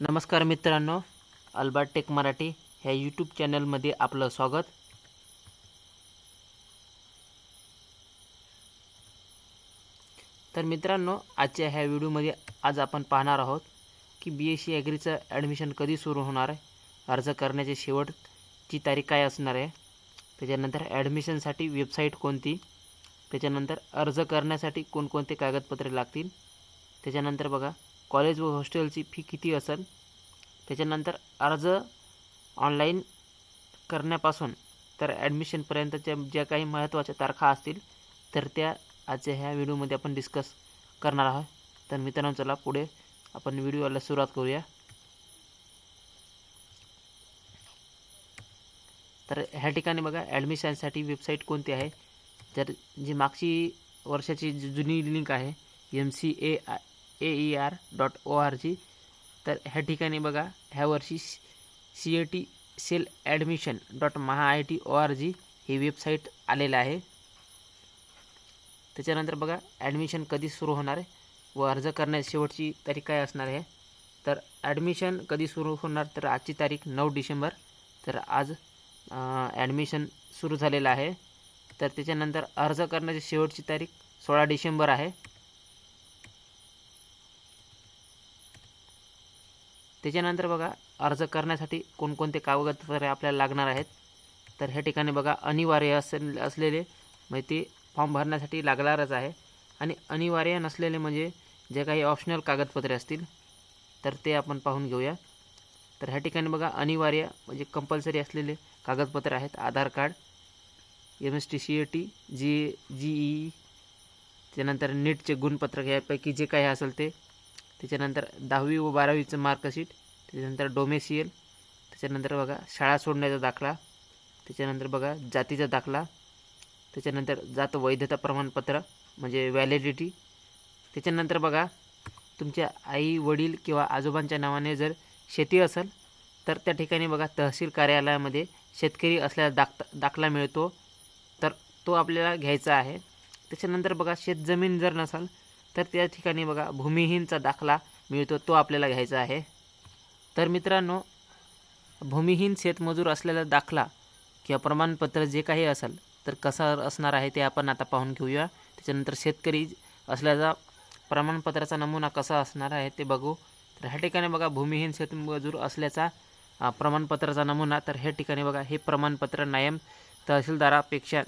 नमस्कार मित्रांनो Albert take Marathi ह्या यूट्यूब चॅनलमध्ये आपलं स्वागत. तर मित्रांनो आजच्या ह्या व्हिडिओमध्ये आज आपण पाहणार आहोत की बी एस सी ॲग्रीचं ॲडमिशन कधी सुरू होणार आहे अर्ज करण्याची शेवटची तारीख काय असणार आहे त्याच्यानंतर ॲडमिशनसाठी वेबसाईट कोणती त्याच्यानंतर अर्ज करण्यासाठी कोणकोणते कागदपत्रे लागतील त्याच्यानंतर बघा कॉलेज व हॉस्टेलची फी किती असेल? त्याच्यानंतर अर्ज ऑनलाईन करण्यापासून तर ॲडमिशनपर्यंतच्या ज्या काही महत्त्वाच्या तारखा असतील तर त्या आजच्या ह्या व्हिडिओमध्ये आपण डिस्कस करणार आहोत. तर मित्रांनो चला पुढे आपण व्हिडिओला सुरुवात करूया. तर ह्या ठिकाणी बघा ॲडमिशनसाठी वेबसाईट कोणती आहे? तर जी मागची वर्षाची जी जुनी लिंक आहे M C A I A E R dot O R G तर ह्या ठिकाणी बघा ह्या वर्षी C A T cell admission dot Maha I T O R G he website आलेलं आहे. त्याच्यानंतर बघा ॲडमिशन कधी सुरू होणार आहे व अर्ज करण्याची शेवटची तारीख काय असणार आहे? तर ॲडमिशन कधी सुरू होणार? तर आजची तारीख नऊ डिसेंबर. तर आज ॲडमिशन सुरू झालेलं आहे. तर त्याच्यानंतर अर्ज करण्याची शेवटची तारीख सोळा डिसेंबर आहे. त्याच्यानंतर बघा अर्ज करण्यासाठी कोणकोणते कागदपत्रे आपल्याला लागणार आहेत तर ह्या ठिकाणी बघा अनिवार्य असेल असलेले म्हणजे ते फॉर्म भरण्यासाठी लागणारच आहे. आणि अनिवार्य नसलेले म्हणजे जे काही ऑप्शनल कागदपत्रे असतील तर ते आपण पाहून घेऊया. तर ह्या ठिकाणी बघा अनिवार्य म्हणजे कंपल्सरी असलेले कागदपत्रे आहेत Aadhaar card M S T C A T G G E त्यानंतर नीटचे गुणपत्रक यापैकी जे काही असेल ते त्याच्यानंतर दहावी व बारावीचं मार्कशीट त्याच्यानंतर डोमेसियल त्याच्यानंतर बघा शाळा सोडण्याचा दाखला त्याच्यानंतर बघा जातीचा दाखला त्याच्यानंतर जात वैधता प्रमाणपत्र म्हणजे व्हॅलिडिटी त्याच्यानंतर बघा तुमच्या आई वडील किंवा आजोबांच्या नावाने जर शेती असेल तर त्या ठिकाणी बघा तहसील कार्यालयामध्ये शेतकरी असल्याचा दाख दाखला मिळतो तर तो आपल्याला घ्यायचा आहे. त्याच्यानंतर बघा शेतजमीन जर नसाल तर त्या ठिकाणी बघा भूमिहीनचा दाखला मिळतो तो आपल्याला घ्यायचा आहे. तर मित्रांनो भूमिहीन शेतमजूर असलेला दाखला किंवा प्रमाणपत्र जे काही असेल तर कसं असणार आहे ते आपण आता पाहून घेऊया. त्याच्यानंतर शेतकरी असल्याचा प्रमाणपत्राचा नमुना कसा असणार आहे ते बघू. तर ह्या ठिकाणी बघा भूमिहीन शेतमजूर असल्याचा प्रमाणपत्राचा नमुना. तर ह्या ठिकाणी बघा हे प्रमाणपत्र नायम तहसीलदारापेक्षा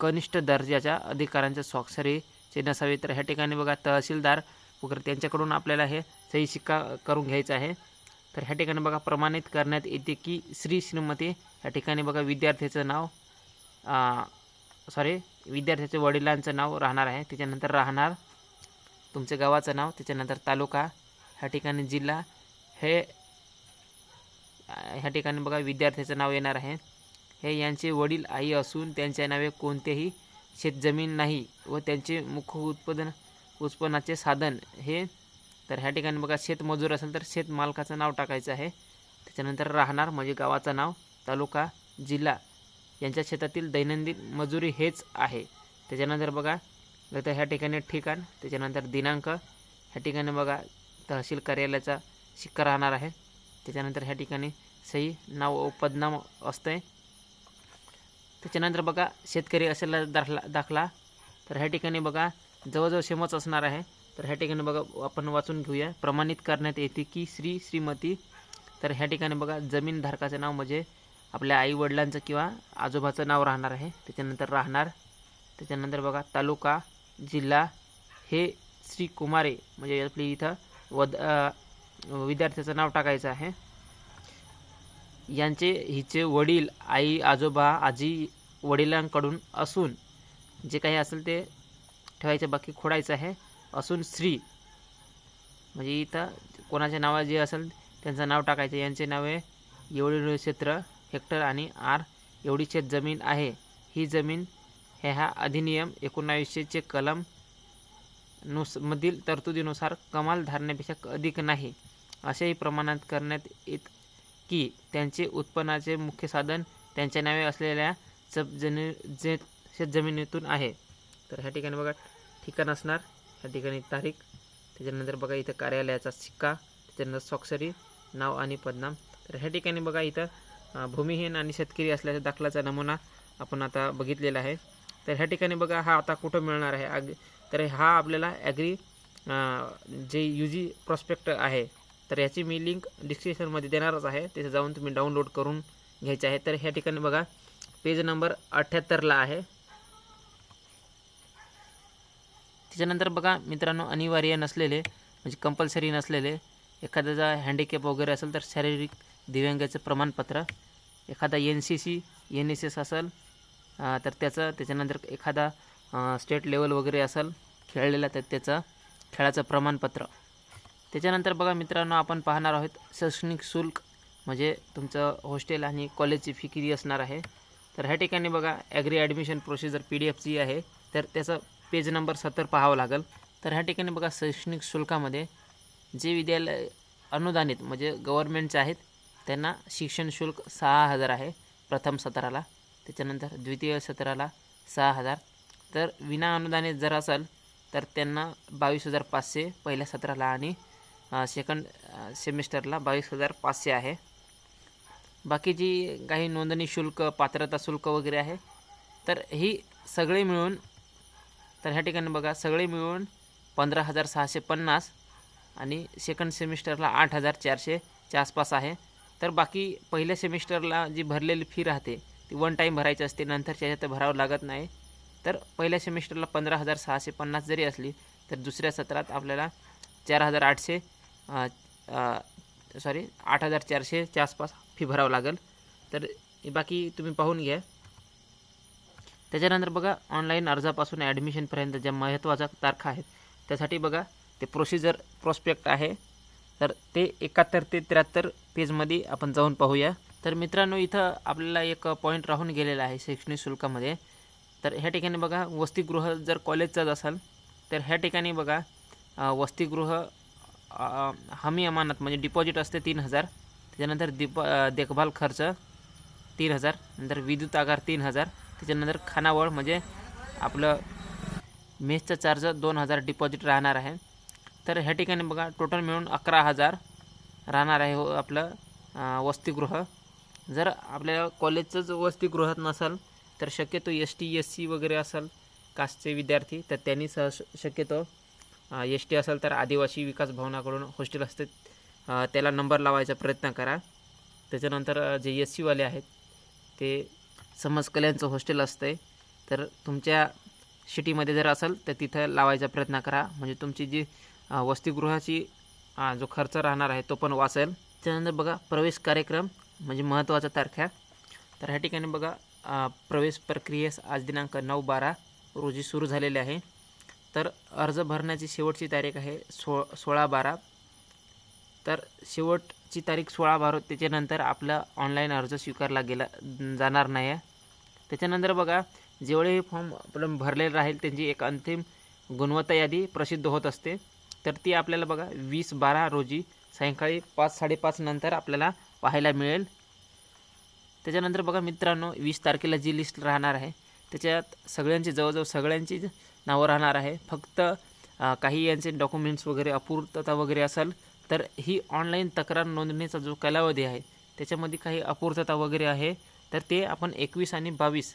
कनिष्ठ दर्जाच्या अधिकाऱ्यांच्या ते नसावे तर ह्या ठिकाणी बघा तहसीलदार वगैरे त्यांच्याकडून आपल्याला हे सही शिक्का करून घ्यायचा आहे. तर ह्या ठिकाणी बघा प्रमाणित करण्यात येते की श्री श्रीमती ह्या ठिकाणी बघा विद्यार्थ्याचं नाव सॉरी विद्यार्थ्याच्या वडिलांचं नाव राहणार आहे. त्याच्यानंतर राहणार तुमच्या गावाचं नाव त्याच्यानंतर तालुका ह्या ठिकाणी जिल्हा हे ह्या ठिकाणी बघा विद्यार्थ्याचं नाव येणार आहे. हे यांचे वडील आई असून त्यांच्या नावे कोणतेही शेतजमीन नाही व त्यांचे मुख्य उत्पादन उत्पन्नाचे साधन हे तर ह्या ठिकाणी बघा शेतमजूर असेल तर शेतमालकाचं नाव टाकायचं आहे. त्याच्यानंतर राहणार म्हणजे गावाचं नाव तालुका जिल्हा यांच्या शेतातील दैनंदिन मजुरी हेच आहे. त्याच्यानंतर बघा तर ह्या ठिकाणी ठिकाण त्याच्यानंतर दिनांक ह्या ठिकाणी बघा तहसील कार्यालयाचा शिक्का राहणार आहे. त्याच्यानंतर ह्या ठिकाणी सही नाव व पदनाम असतं आहे त्याच्यानंतर बघा शेतकरी असेल दाखला दाखला तर ह्या ठिकाणी बघा जवळजवळ सेमच असणार आहे. तर ह्या ठिकाणी बघा आपण वाचून घेऊया. प्रमाणित करण्यात येते की श्री श्रीमती. तर ह्या ठिकाणी बघा जमीनधारकाचं नाव म्हणजे आपल्या आई वडिलांचं किंवा आजोबाचं नाव राहणार आहे. त्याच्यानंतर राहणार त्याच्यानंतर बघा तालुका जिल्हा. हे श्री कुमारे म्हणजे आपली इथं वद विद्यार्थ्याचं नाव टाकायचं आहे. यांचे हिचे वडील आई आजोबा आजी वडिलांकडून असून जे काही असेल ते ठेवायचं बाकी खोडायचं आहे. असून श्री म्हणजे इथं कोणाच्या नावा जे असेल त्यांचं नाव टाकायचं. यांचे नावे एवढे क्षेत्र हेक्टर आणि आर. एवढी शेत जमीन आहे. ही जमीन हे हा अधिनियम एकोणावीसशेचे कलम नुस मधील तरतुदीनुसार कमाल धारण्यापेक्षा अधिक नाही. असेही प्रमाणात करण्यात येत की त्यांचे उत्पन्नाचे मुख्य साधन त्यांच्या नावे असलेल्या जमी जे शेतजमिनीतून आहे. तर ह्या ठिकाणी बघा ठिकाण असणार. ह्या ठिकाणी तारीख. त्याच्यानंतर बघा इथं कार्यालयाचा शिक्का त्याच्यानंतर स्वाक्षरी नाव आणि पदनाम. तर ह्या ठिकाणी बघा इथं भूमिहीन आणि शेतकरी असल्याचा दाखलाचा नमुना आपण आता बघितलेला आहे. तर ह्या ठिकाणी बघा हा आता कुठं मिळणार आहे? आग तर हा आपल्याला ॲग्री जे यू जी प्रॉस्पेक्ट आहे तर याची मी लिंक डिस्क्रिप्शनमध्ये देणारच आहे. तिथे जाऊन तुम्ही डाउनलोड करून घ्यायचे आहे. तर ह्या ठिकाणी बघा पेज नंबर अठ्ठ्याहत्तरला आहे. त्याच्यानंतर बघा मित्रांनो अनिवार्य नसलेले म्हणजे कंपल्सरी नसलेले एखाद्याचा हँडिकॅप वगैरे असेल तर शारीरिक दिव्यांगाचं प्रमाणपत्र एखादा N C C N S S असेल तर त्याचं त्याच्यानंतर एखादा स्टेट लेवल वगैरे असेल खेळलेला तर त्याचं खेळाचं प्रमाणपत्र. त्याच्यानंतर बघा मित्रांनो आपण पाहणार आहोत शैक्षणिक शुल्क म्हणजे तुमचं हॉस्टेल आणि कॉलेजची फी किती असणार आहे. तर ह्या ठिकाणी बघा agri admission procedure P D एफची आहे तर त्याचं पेज नंबर सत्तर पाहावं लागेल. तर ह्या ठिकाणी बघा शैक्षणिक शुल्कामध्ये जे विद्यालय अनुदानित म्हणजे गव्हर्मेंटचे आहेत त्यांना शिक्षण शुल्क सहा हजार आहे प्रथम सत्राला. त्याच्यानंतर द्वितीय सत्राला सहा हजार. तर विना अनुदानित जर असेल तर त्यांना बावीस हजार पाचशे पहिल्या सत्राला आणि सेकंड सेमिस्टरला बावीस हजार पाचशे आहे. बाकी जी काही नोंदणी शुल्क पात्रता शुल्क वगैरे आहे तर ही सगळे मिळून तर ह्या ठिकाणी बघा सगळे मिळून पंधरा हजार सहाशे पन्नास आणि सेकंड सेमिस्टरला आठ हजार चारशेच्या आसपास आहे. तर बाकी पहिल्या सेमिस्टरला जी भरलेली फी राहते ती वन टाईम भरायची असते नंतरच्या ह्याच्यात भरावं लागत नाही. तर पहिल्या सेमिस्टरला पंधरा हजार सहाशे पन्नास जरी असली तर दुसऱ्या सत्रात आपल्याला चार हजार आठशे सॉरी आठ हजार चारशेच्या आसपास फी भरावं लागेल. तर बाकी तुम्ही पाहून घ्या. त्याच्यानंतर बघा ऑनलाईन अर्जापासून ॲडमिशनपर्यंत ज्या महत्त्वाच्या तारखा आहेत त्यासाठी बघा ते प्रोसिजर प्रॉस्पेक्ट आहे. तर ते एकाहत्तर ते त्र्याहत्तर पेजमध्ये आपण जाऊन पाहूया. तर मित्रांनो इथं आपल्याला एक पॉईंट राहून गेलेला आहे शैक्षणिक शुल्कामध्ये. तर ह्या ठिकाणी बघा वसतिगृह जर कॉलेजचाच असाल तर ह्या ठिकाणी बघा वसतिगृह हमी अमानत म्हणजे डिपॉझिट असते तीन हजार. त्याच्यानंतर दिप देखभाल खर्च तीन हजार. नंतर विद्युत आगार तीन हजार. त्याच्यानंतर खानावळ म्हणजे आपलं मेसचं चार्ज दोन हजार डिपॉझिट राहणार आहे. तर ह्या ठिकाणी बघा टोटल मिळून अकरा हजार राहणार आहे हो आपलं वसतिगृह. जर आपल्या कॉलेजचंच वसतिगृहात नसेल तर शक्यतो एस टी एस सी वगैरे असेल कास्टचे विद्यार्थी तर त्यांनी सह शक्यतो एस टी असेल तर आदिवासी विकास भवनाकडून हॉस्टेल असते. त्याला नंबर लावायचा प्रयत्न करा. त्याच्यानंतर जे एस सीवाले आहेत ते समाज कल्याणचं हॉस्टेल असतं तर तुमच्या सिटीमध्ये जर असेल तर तिथं लावायचा प्रयत्न करा. म्हणजे तुमची जी वसतिगृहाची जो खर्च राहणार आहे तो पण वाचेल. त्यानंतर बघा प्रवेश कार्यक्रम म्हणजे महत्त्वाच्या तारख्या तर ह्या ठिकाणी बघा प्रवेश प्रक्रियेस आज दिनांक नऊ बारा रोजी सुरू झालेले आहे. तर अर्ज भरण्याची शेवटची तारीख आहे सो सोळा बारा. तर शेवटची तारीख सोळा बारा त्याच्यानंतर आपला ऑनलाईन अर्ज स्वीकारला गेला जाणार नाही आहे. त्याच्यानंतर बघा जेवढे फॉर्म आपण भरलेले राहील त्यांची एक अंतिम गुणवत्ता यादी प्रसिद्ध होत असते. तर ती आपल्याला बघा वीस बारा रोजी सायंकाळी पाच साडेपाच नंतर आपल्याला पाहायला मिळेल. त्याच्यानंतर बघा मित्रांनो वीस तारखेला जी लिस्ट राहणार आहे त्याच्यात सगळ्यांची जवळजवळ सगळ्यांची नावं राहणार आहे. फक्त काही यांचे डॉक्युमेंट्स वगैरे अपूर्तता वगैरे असेल तर ही ऑनलाईन तक्रार नोंदणीचा जो कालावधी आहे त्याच्यामध्ये काही अपूर्तता वगैरे आहे तर ते आपण एकवीस आणि बावीस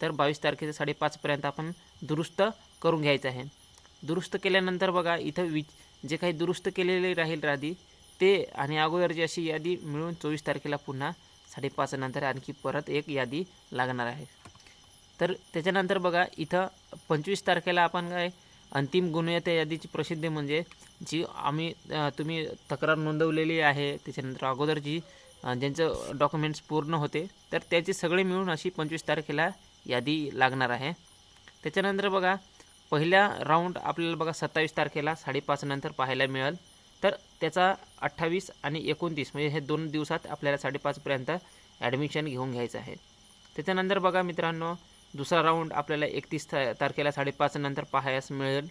तर बावीस तारखेच्या साडेपाचपर्यंत आपण दुरुस्त करून घ्यायचं आहे. दुरुस्त केल्यानंतर बघा इथं वि जे काही दुरुस्त केलेले राहील यादी ते आणि अगोदरची अशी यादी मिळून चोवीस तारखेला पुन्हा साडेपाचनंतर आणखी परत एक यादी लागणार आहे. तर त्याच्यानंतर बघा इथं पंचवीस तारखेला आपण काय अंतिम गुणवत्ता यादीची प्रसिद्धी म्हणजे जी आम्ही तुम्ही तक्रार नोंदवलेली आहे त्याच्यानंतर अगोदरची ज्यांचं डॉक्युमेंट्स पूर्ण होते तर त्याची सगळे मिळून अशी पंचवीस तारखेला यादी लागणार आहे. त्याच्यानंतर बघा पहिल्या राऊंड आपल्याला बघा सत्तावीस तारखेला साडेपाच नंतर पाहायला मिळेल. तर त्याचा अठ्ठावीस आणि एकोणतीस म्हणजे हे दोन दिवसात आपल्याला साडेपाचपर्यंत ॲडमिशन घेऊन घ्यायचं आहे. त्याच्यानंतर बघा मित्रांनो दुसरा राऊंड आपल्याला एकतीस तारखेला साडेपाच नंतर पाहायस मिळेल.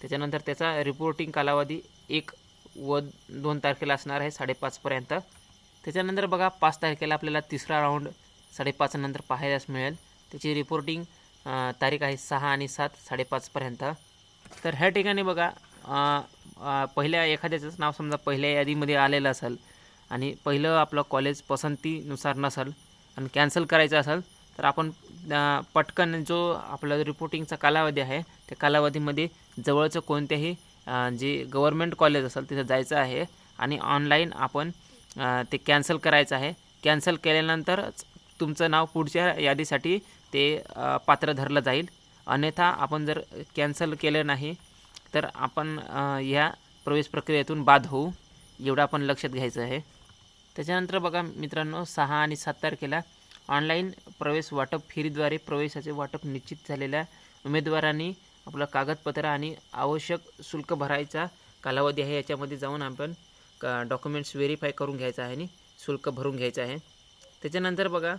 त्याच्यानंतर त्याचा रिपोर्टिंग कालावधी एक व दोन तारखेला असणार आहे साडेपाचपर्यंत त्याच्यानंतर बघा पाच तारखेला आपल्याला तिसरा राऊंड साडेपाच नंतर पाहायलाच मिळेल. त्याची रिपोर्टिंग तारीख आहे सहा आणि सात साडेपाचपर्यंत तर ह्या ठिकाणी बघा पहिल्या एखाद्याचंच नाव समजा पहिल्या यादीमध्ये आलेलं असेल आणि पहिलं आपलं कॉलेज पसंतीनुसार नसेल आणि कॅन्सल करायचं असेल तर आपण पटकन जो आपला रिपोर्टिंगचा कालावधी आहे त्या कालावधीमध्ये जवळचं कोणत्याही जे गव्हर्मेंट कॉलेज असेल तिथं जायचं आहे. आणि ऑनलाईन आपण ते कॅन्सल करायचं आहे. कॅन्सल केल्यानंतरच तुमचं नाव पुढच्या यादीसाठी ते पात्र धरलं जाईल. अन्यथा आपण जर कॅन्सल केलं नाही तर आपण ह्या या प्रवेश प्रक्रियेतून बाद होऊ. एवढं आपण लक्षात घ्यायचं आहे. त्याच्यानंतर बघा मित्रांनो सहा आणि सात तारखेला ऑनलाईन प्रवेश वाटप फेरीद्वारे प्रवेशाचे वाटप निश्चित झालेल्या उमेदवारांनी आपलं कागदपत्र आणि आवश्यक शुल्क भरायचा कालावधी आहे. याच्यामध्ये जाऊन आपण डॉक्युमेंट्स व्हेरीफाय करून घ्यायचं आहे आणि शुल्क भरून घ्यायचं आहे. त्याच्यानंतर बघा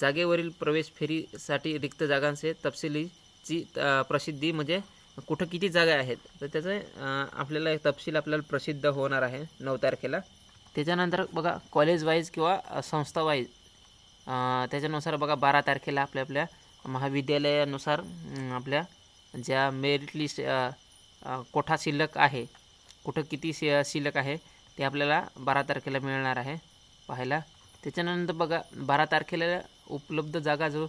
जागेवरील प्रवेश फेरीसाठी रिक्त जागांचे तपशिलीची प्रसिद्धी म्हणजे कुठं किती जागा आहेत? तर त्याचं आपल्याला एक तपशील आपल्याला प्रसिद्ध होणार आहे नऊ तारखेला. त्याच्यानंतर बघा कॉलेज वाईज किंवा संस्था वाईज त्याच्यानुसार बघा बारा तारखेला आपल्या आपल्या महाविद्यालयानुसार आपल्या ज्या मेरिट लिस्ट कोठा शिल्लक आहे कुठं किती शि शिल्लक आहे ते आपल्याला बारा तारखेला मिळणार आहे पाहायला. त्याच्यानंतर बघा बारा तारखेला उपलब्ध जागा जो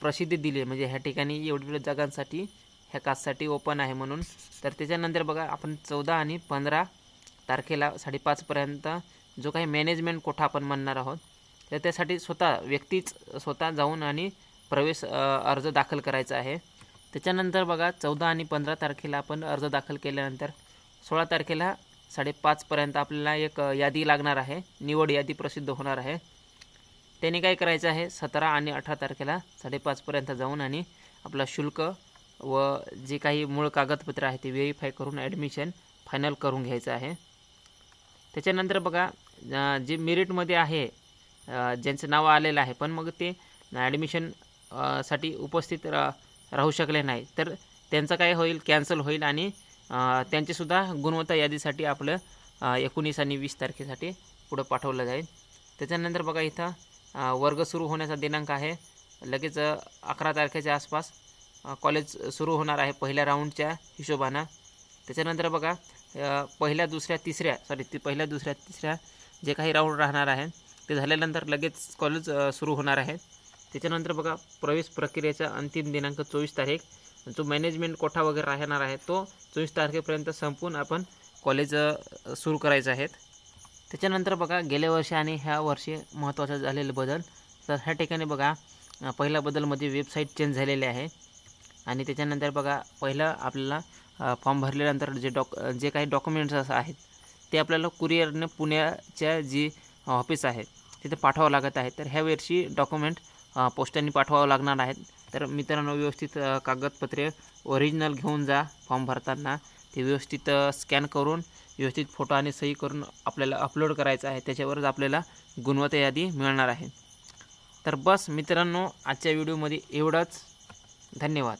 प्रसिद्धी दिली आहे, म्हणजे ह्या ठिकाणी एवढी जागांसाठी ह्या कास्टसाठी ओपन आहे म्हणून. तर त्याच्यानंतर बघा आपण चौदा आणि पंधरा तारखेला साडेपाचपर्यंत जो काही मॅनेजमेंट कोठा आपण म्हणणार आहोत तर त्यासाठी स्वतः व्यक्तीच स्वतः जाऊन आणि प्रवेश अर्ज दाखल करायचा आहे. त्याच्यानंतर बघा चौदा आणि पंधरा तारखेला आपण अर्ज दाखल केल्यानंतर सोळा तारखेला साडेपाचपर्यंत आपल्याला एक यादी लागणार आहे. निवड यादी प्रसिद्ध होणार आहे. त्याने काय करायचं आहे? सतरा आणि अठरा तारखेला साडेपाचपर्यंत जाऊन आणि आपला शुल्क व जे काही मूळ कागदपत्र आहे ते व्हेरीफाय करून ॲडमिशन फायनल करून घ्यायचं आहे. त्याच्यानंतर बघा जे मेरिटमध्ये आहे ज्यांचं नाव आलेलं आहे. पण मग ते ॲडमिशनसाठी उपस्थित रा राहू शकले नाही तर त्यांचं काय होईल कॅन्सल होईल आणि त्यांचेसुद्धा गुणवत्ता यादीसाठी आपलं एकोणीस आणि वीस तारखेसाठी पुढं पाठवलं जाईल. त्याच्यानंतर बघा इथं वर्ग सुरू होण्याचा दिनांक आहे. लगेच अकरा तारखेच्या आसपास कॉलेज सुरू होणार आहे पहिल्या राऊंडच्या हिशोबानं. त्याच्यानंतर बघा पहिल्या दुसऱ्या तिसऱ्या सॉरी ती पहिल्या दुसऱ्या तिसऱ्या जे काही राऊंड राहणार आहे ते झाल्यानंतर लगेच कॉलेज सुरू होणार आहे. त्याच्यानंतर बघा प्रवेश प्रक्रियेचा अंतिम दिनांक चोवीस तारीख. जो मॅनेजमेंट कोठा वगैरे राहणार आहे तो चोवीस तारखेपर्यंत संपून आपण कॉलेज सुरू करायचं आहेत त्याच्यानंतर बघा गेल्या वर्षी आणि ह्या वर्षी महत्त्वाचा झालेले बदल. तर ह्या ठिकाणी बघा पहिला बदलमध्ये वेबसाईट चेंज झालेली आहे. आणि त्याच्यानंतर बघा पहिलं आपल्याला फॉर्म भरल्यानंतर जे डॉक जे काही डॉक्युमेंट्स आहेत ते आपल्याला कुरिअरने पुण्याच्या जी ऑफिस आहे तिथं पाठवावं लागत आहे. तर ह्या वर्षी डॉक्युमेंट पोस्टांनी पोस्टाने पाठवावं लागणार आहेत. तर मित्रांनो व्यवस्थित कागदपत्रे ओरिजिनल घेऊन जा फॉर्म भरताना. ते व्यवस्थित स्कॅन करून व्यवस्थित फोटो आणि सही करून आपल्याला अपलोड करायचं आहे. त्याच्यावरच आपल्याला गुणवत्ता यादी मिळणार आहे. तर बस मित्रांनो आजच्या व्हिडिओमध्ये एवढंच. धन्यवाद.